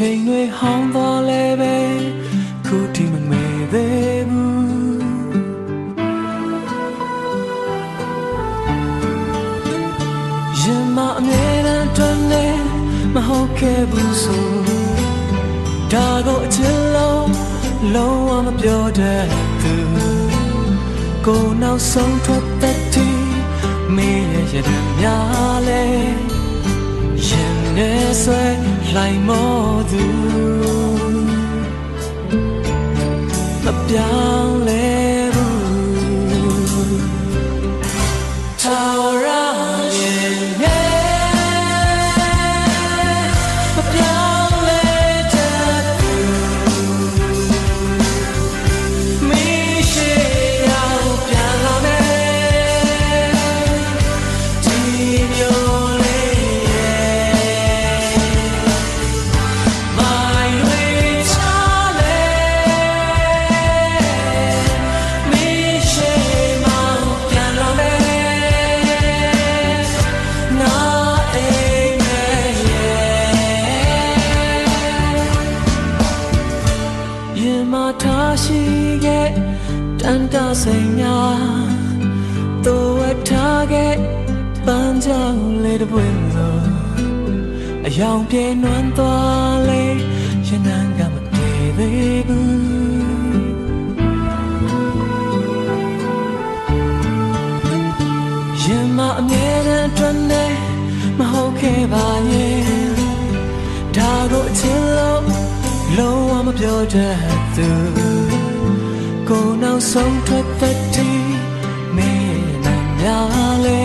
ချိန်တွေဟောင်းသွားလဲပဲခုထိမမေ့သေးဘူးရင်မအမြဲတမ်းတွင်နေမဟုတ်ခဲ့ဘူးဆိုဒါကိုအချစ်လုံးလုံးဝမပြောတတ်သူကိုနောက်ဆုံးထွက်သက်တီမေးရရတဲ့များလဲရင်နဲ့ဆွဲ လိုက်မောသူမပြောင်းလဲဘူး tan ta sai nya to wa tha ge ban jang le de bwe lo အယောင်ပြေနွမ်းသွားလေရင်နံကမပြေသေးဘူးရင်မအမြဲတမ်းအတွက်နဲ့မဟုတ်ခဲ့ပါရဲ့ဒါကိုအချင်းလုံးလုံးဝမပြောတတ်သူ ကိုနောက်ဆုံးထွက်သက်တည်းမင်းနိုင်များလဲ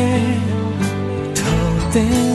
ထောင်တဲ့